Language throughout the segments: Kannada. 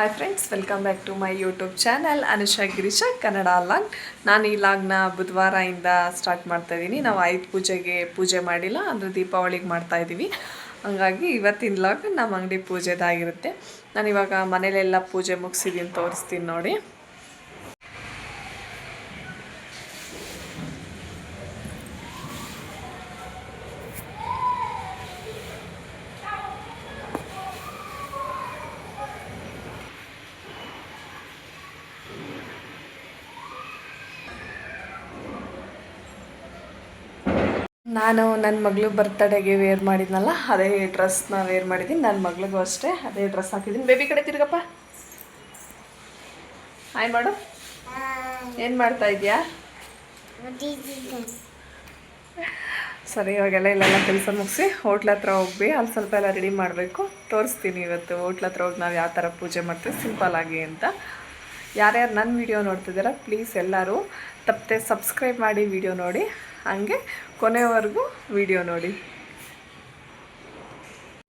Hi friends welcome back to my YouTube channel Anusha Girisha Kannada vlog ನಾನು ಈ ಲಾಗ್ನ ಬುಧವಾರದಿಂದ ಸ್ಟಾರ್ಟ್ ಮಾಡ್ತಾ ಇದ್ದೀನಿ ನಾವು ಐದು ಪೂಜೆಗೆ ಪೂಜೆ ಮಾಡಿಲ್ಲ, ಅಂದರೆ ದೀಪಾವಳಿಗೆ ಮಾಡ್ತಾ ಇದ್ದೀವಿ ಹಂಗಾಗಿ ಇವತ್ತಿನ ಲಾಗ್ ನಮ್ಮ ಅಂಗಡಿ ಪೂಜೆದಾಗಿರುತ್ತೆ. ನಾನು ಇವಾಗ ಮನೇಲೆಲ್ಲ ಪೂಜೆ ಮುಗಿಸಿದ್ದೀನಿ ತೋರಿಸ್ತೀನಿ ನೋಡಿ. ನಾನು ನನ್ನ ಮಗಳು ಬರ್ತ್ಡೇಗೆ ವೇರ್ ಮಾಡಿದ್ನಲ್ಲ, ಅದೇ ಡ್ರೆಸ್ನ ವೇರ್ ಮಾಡಿದ್ದೀನಿ. ನನ್ನ ಮಗಳಿಗೂ ಅಷ್ಟೇ, ಅದೇ ಡ್ರೆಸ್ ಹಾಕಿದ್ದೀನಿ. ಬೇಬಿ ಕಡೆ ತಿರುಗಪ್ಪ. ಹಾಯ್ ಮಾಡು? ಏನು ಮಾಡ್ತಾ ಇದೆಯಾ? ಸರಿ, ಇವಾಗೆಲ್ಲ ಇಲ್ಲೆಲ್ಲ ಕೆಲಸ ಮುಗಿಸಿ, ಹೋಟ್ಲ ಹತ್ರ ಹೋಗಿ ಅಲ್ಲಿ ಸ್ವಲ್ಪ ಎಲ್ಲ ರೆಡಿ ಮಾಡಬೇಕು. ತೋರಿಸ್ತೀನಿ ಇವತ್ತು ಹೋಟ್ಲ ಹತ್ರ ಹೋಗಿ ನಾವು ಯಾವ ಥರ ಪೂಜೆ ಮಾಡ್ತೀವಿ ಸಿಂಪಲ್ ಆಗಿ ಅಂತ. ಯಾರ್ಯಾರು ನನ್ನ ವಿಡಿಯೋ ನೋಡ್ತಿದ್ದೀರಾ ಪ್ಲೀಸ್ ಎಲ್ಲರೂ ತಪ್ಪದೆ ಸಬ್ಸ್ಕ್ರೈಬ್ ಮಾಡಿ ವಿಡಿಯೋ ನೋಡಿ. ಹಂಗೆ ಕೊನೆವರೆಗೂ ವಿಡಿಯೋ ನೋಡಿ.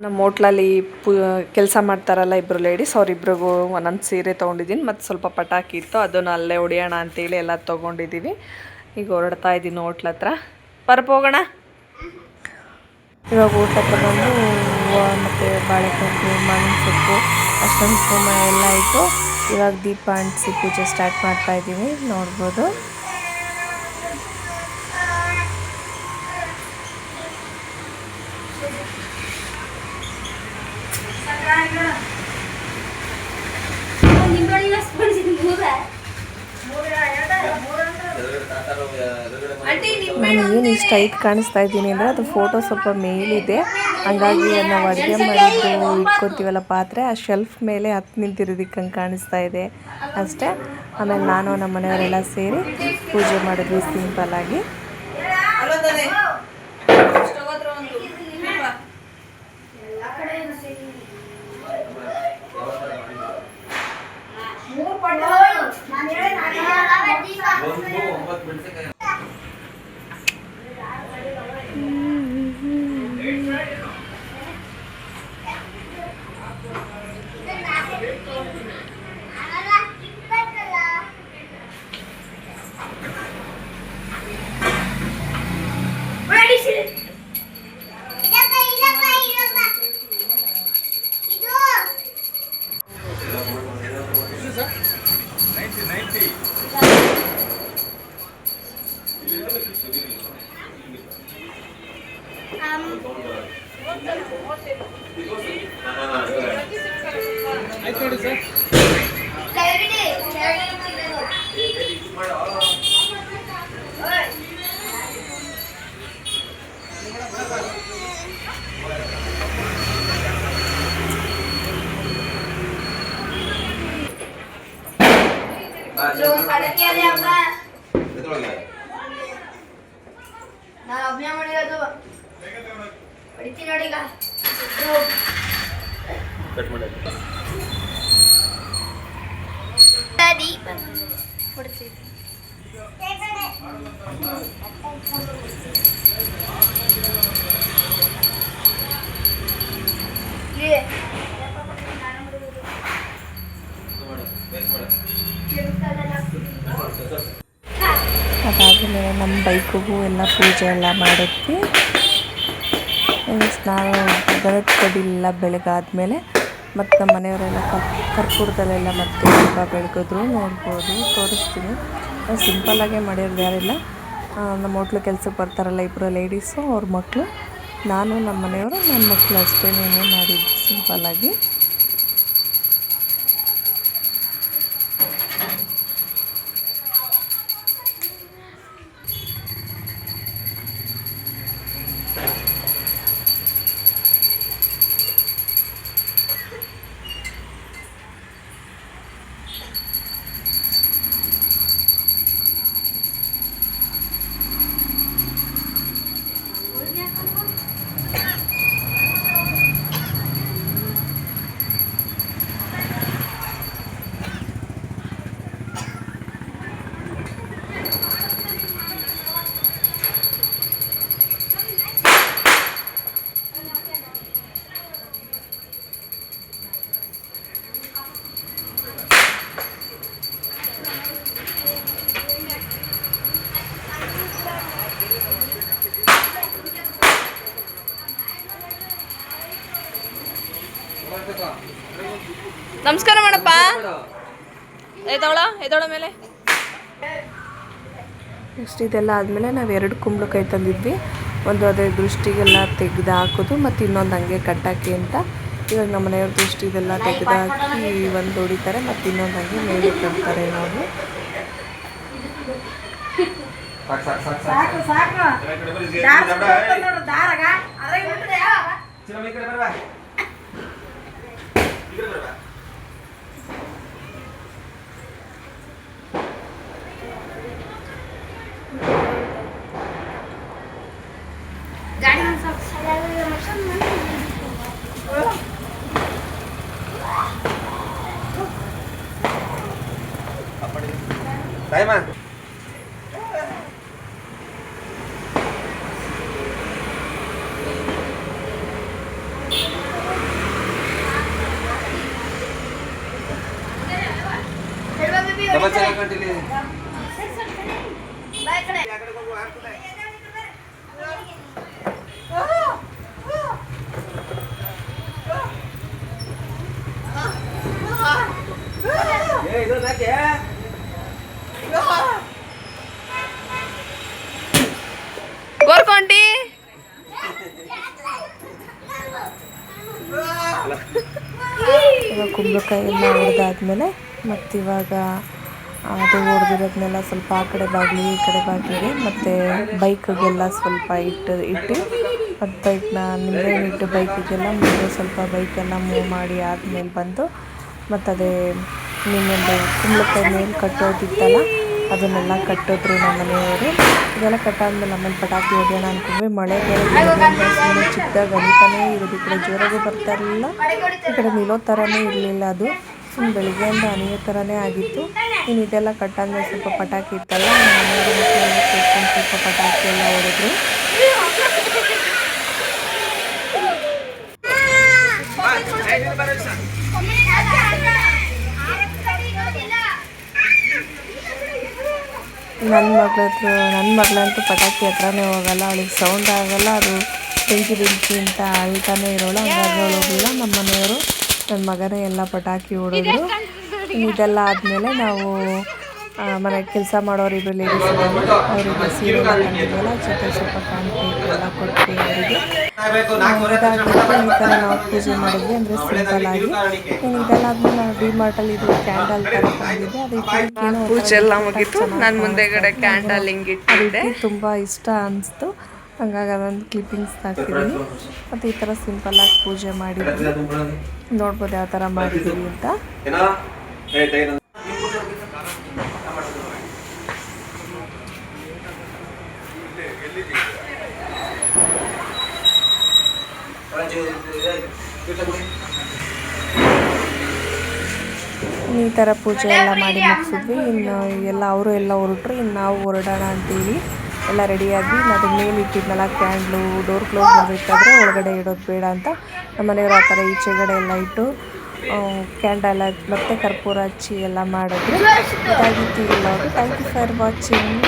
ನಮ್ಮ ಹೋಟ್ಲಲ್ಲಿ ಪು, ಕೆಲಸ ಮಾಡ್ತಾರಲ್ಲ ಇಬ್ಬರು ಲೇಡೀಸ್ ಅವರಿಬ್ರಿಗೂ ಒಂದೊಂದು ಸೀರೆ ತೊಗೊಂಡಿದ್ದೀನಿ ಮತ್ತು ಸ್ವಲ್ಪ ಪಟಾಕಿ ಇತ್ತು, ಅದನ್ನು ಅಲ್ಲೇ ಹೊಡಿಯೋಣ ಅಂತೇಳಿ ಎಲ್ಲ ತೊಗೊಂಡಿದ್ದೀವಿ ಈಗ ಹೊರಡ್ತಾ ಇದ್ದೀನಿ ಹೋಟ್ಲ ಹತ್ರ. ಹೋಗೋಣ. ಇವಾಗ ಊಟ ತಗೊಂಡು ಮತ್ತು ಬಾಳೆಕಾಯಿ, ಮಾವಿನ ಸೊಪ್ಪು, ಅಷ್ಟೊಂದು ಕುಮ ಎಲ್ಲ ಇತ್ತು ಇವಾಗ ದೀಪ ಅಂಟಿಸಿ ಪೂಜೆ ಸ್ಟಾರ್ಟ್ ಮಾಡ್ತಾ ಇದ್ದೀವಿ, ನೋಡ್ಬೋದು. ಏನು ಇಷ್ಟ ಐಟ್ ಕಾಣಿಸ್ತಾ ಇದ್ದೀನಿ ಅಂದರೆ ಅದು ಫೋಟೋ ಸ್ವಲ್ಪ ಮೇಲಿದೆ. ಹಂಗಾಗಿ ನಾವು ಅಡುಗೆ ಮಾಡಿದ್ದು ಇಟ್ಕೊತೀವಲ್ಲ ಪಾತ್ರೆ ಆ ಶೆಲ್ಫ್ ಮೇಲೆ ಹತ್ತು ನಿಂತಿರೋದಕ್ಕೆ ಹಂಗೆ ಕಾಣಿಸ್ತಾ ಇದೆ. ಅಷ್ಟೇ. ಆಮೇಲೆ ನಾನು ನಮ್ಮ ಮನೆಯವರೆಲ್ಲ ಸೇರಿ ಪೂಜೆ ಮಾಡಿದ್ವಿ ಸಿಂಪಲ್ ಆಗಿ ನಾನು ಅಭಿನಯ ಮಾಡಿರೋದು. ಹೊಡಿತೀನಿ ನೋಡಿ ಈಗ. ದೀಪ ಬೈಕಿಗೂ ಎಲ್ಲ ಪೂಜೆ ಎಲ್ಲ ಮಾಡಿದ್ವಿ ಸ್ನಾನ ಬೆಳಕು ಕಡಿಲೆಲ್ಲ ಬೆಳಗಾದ್ಮೇಲೆ. ಮತ್ತು ನಮ್ಮ ಮನೆಯವರೆಲ್ಲ ಕರ್, ಕರ್ಪೂರದಲ್ಲೆಲ್ಲ ಮತ್ತೆ ದೀಪ ಬೆಳಗಿದ್ರು. ನೋಡ್ಬೋದು, ತೋರಿಸ್ತೀನಿ. ಸಿಂಪಲ್ಲಾಗೆ ಮಾಡಿರೋದು ಯಾರಿಲ್ಲ ನಮ್ಮ ಹೋಟ್ಲು ಕೆಲ್ಸಕ್ಕೆ ಬರ್ತಾರಲ್ಲ ಇಬ್ಬರು ಲೇಡೀಸು ಅವ್ರ ಮಕ್ಕಳು ನಾನು ನಮ್ಮ ಮನೆಯವರು ನನ್ನ ಮಕ್ಕಳು ಅಷ್ಟೇ ಮಾಡಿದ್ದು ಸಿಂಪಲ್ಲಾಗಿ ಎದ್ದವಳ ಮೇಲೆ. ನೆಕ್ಸ್ಟ್ ಇದೆಲ್ಲ ಆದಮೇಲೆ ನಾವು ಎರಡು ಕುಂಬಳಕಾಯಿ ತಂದಿದ್ವಿ. ಒಂದು ಅದೇ ದೃಷ್ಟಿಗೆಲ್ಲ ತೆಗೆದು ಹಾಕೋದು ಮತ್ತು ಇನ್ನೊಂದು ಹಂಗೆ ಕಟ್ಟಾಕಿ ಅಂತ. ಇವಾಗ ನಮ್ಮ ಮನೆಯವ್ರ ದೃಷ್ಟಿ ಇದೆಲ್ಲ ತೆಗೆದಾಕಿ ಒಂದು ಹೊಡಿತಾರೆ ಮತ್ತು ಇನ್ನೊಂದು ಹಂಗೆ ಮೇಲೆ ಕಟ್ತಾರೆ ನಾವು. ಸಾಕು ಗೋರ್ಕೊಂಡಿ ಇವಾಗ ಕುಂಬಳಕಾಯಿ ಎಲ್ಲ ಹೊಡೆದಾದ್ಮೇಲೆ ಮತ್ತಿವಾಗ ಇವಾಗ ಅದು ಹೊಡೆದಿರೋದನ್ನೆಲ್ಲ ಸ್ವಲ್ಪ ಆ ಕಡೆ ಬಾಗಿಲಿ ಈ ಕಡೆ ಬಾಗಿಲಿ ಮತ್ತು ಬೈಕಿಗೆಲ್ಲ ಸ್ವಲ್ಪ ಇಟ್ಟು ಇಟ್ಟು ಮತ್ತು ಬೈಕ್ನ ಇಟ್ಟು ಬೈಕಿಗೆಲ್ಲ ಮುಂದೆ ಸ್ವಲ್ಪ ಬೈಕೆಲ್ಲ ಮೂವ್ ಮಾಡಿ ಆದಮೇಲೆ ಬಂದು ಮತ್ತು ಅದೇ ನಿನ್ನೊಂದು ಕುಂಬಳಕಾಯಿ ಮೇಲೆ ಕಟ್ಟೋದಿತ್ತಲ್ಲ ಅದನ್ನೆಲ್ಲ ಕಟ್ಟಿದ್ರು ನಮ್ಮ ಮನೆಯವರು ಇದೆಲ್ಲ ಕಟ್ಟಾದ್ಮೇಲೆ ಆಮೇಲೆ ಪಟಾಕಿ ಹೊಡೆಯೋಣ ಅನ್ಕೊಂಡ್ವಿ ಮಳೆ ಬೇರೆ ಚಿಕ್ಕದಾಗ ಅಂತಲೇ ಇರೋದು ಈ ಕಡೆ ಜೋರಾಗಿ ಬರ್ತಾ ಇರಲಿಲ್ಲ ಈ ಕಡೆ ನಿಲ್ಲೋ ಥರನೇ ಇರಲಿಲ್ಲ ಅದು ಸುಮ್ಮನೆ ಬೆಳಿಗ್ಗೆಯಿಂದ ಅನಿಯೋ ಥರನೇ ಆಗಿತ್ತು ಇನ್ನು ಇದೆಲ್ಲ ಕಟ್ಟಾದ್ಮೇಲೆ ಸ್ವಲ್ಪ ಪಟಾಕಿ ಇತ್ತಲ್ಲ ಸ್ವಲ್ಪ ಪಟಾಕಿ ಎಲ್ಲ ಹೊಡೆದ್ರು ನನ್ನ ಮಗಳ ಹತ್ರ ನನ್ನ ಮಗಳಂತೂ ಪಟಾಕಿ ಹತ್ರನೇ ಹೋಗಲ್ಲ ಅವಳಿಗೆ ಸೌಂಡ್ ಆಗಲ್ಲ ಅದು ಬೆಂಕಿ ಬೆಂಕಿ ಅಂತ ಅಳ್ತಾನೆ ಇರೋಳು ಹಂಗಾಗಿ ಅವಳು ಹೋಗಲಿಲ್ಲ ನಮ್ಮ ಮನೆಯವರು ನನ್ನ ಮಗನೇ ಎಲ್ಲ ಪಟಾಕಿ ಹೊಡೆದ್ರು. ಇದೆಲ್ಲ ಆದಮೇಲೆ ನಾವು ಮನೆ ಕೆಲಸ ಮಾಡೋರು ಇಬ್ಬರು ಲೇಡೀಸ್ ಅವರಿಗೆ ಸೀರೆ ತಂದಿದ್ವಲ್ಲ ಜೊತೆ ಸ್ವಲ್ಪ ಕಾನ್ಫಿಟ್ ಎಲ್ಲ ಕೊಟ್ಟು ಅವರಿಗೆ. ಈ ಥರ ನಾವು ಪೂಜೆ ಮಾಡಿದ್ವಿ ಅಂದರೆ ಸಿಂಪಲ್ ಆಗಿ. ಇನ್ನು ಇದೆಲ್ಲ ಆದ್ಮೇಲೆ ನಾವು ಡಿಮಾರ್ಟಲ್ಲಿ ಇದು ಕ್ಯಾಂಡಲ್ ಥರ ತಂದಿದ್ದೆ ಅದು ಇಟ್ಲಿಕ್ಕೆ ಪೂಜೆ ಎಲ್ಲ ಮುಗಿತು. ನಾನು ಮುಂದೆಗಡೆ ಕ್ಯಾಂಡಲ್ ಹಿಂಗೆ ತುಂಬಾ ತುಂಬ ಇಷ್ಟ ಅನಿಸ್ತು. ಹಂಗಾಗಿ ಅದೊಂದು ಕ್ಲಿಪ್ಪಿಂಗ್ಸ್ ಹಾಕಿದ್ದೀನಿ ಮತ್ತು ಈ ಥರ ಆಗಿ ಪೂಜೆ ಮಾಡಿದ್ವಿ. ನೋಡ್ಬೋದು ಯಾವ ಥರ ಮಾಡಿದ್ದೀವಿ ಅಂತ. ಈ ಥರ ಪೂಜೆ ಎಲ್ಲ ಮಾಡಿ ಮುಗಿಸಿದ್ವಿ. ಇನ್ನು ಎಲ್ಲ ಅವರು ಎಲ್ಲ ಹೊರಟ್ರು. ಇನ್ನು ನಾವು ಹೊರಡೋಣ ಅಂತೀವಿ. ಎಲ್ಲ ರೆಡಿಯಾಗಿ ಅದು ಮೇಲೆ ಇಟ್ಟಿದ್ನಲ್ಲ ಕ್ಯಾಂಡ್ಲು ಡೋರ್ ಕ್ಲೋಸ್ ಮಾಡಬೇಕಾದ್ರೆ ಒಳಗಡೆ ಇಡೋದು ಬೇಡ ಅಂತ. ನಮ್ಮ ಮನೆಯವರು ಆ ಥರ ಈಚೆಗಡೆ ಎಲ್ಲ ಇಟ್ಟು ಕ್ಯಾಂಡಲ್ ಮತ್ತು ಕರ್ಪೂರ ಹಚ್ಚಿ ಎಲ್ಲ ಮಾಡಿದ್ರು. ಇದಾಗಿತ್ತು ಇಲ್ಲ ಥ್ಯಾಂಕ್ ಯು ಫಾರ್ ವಾಚಿಂಗ್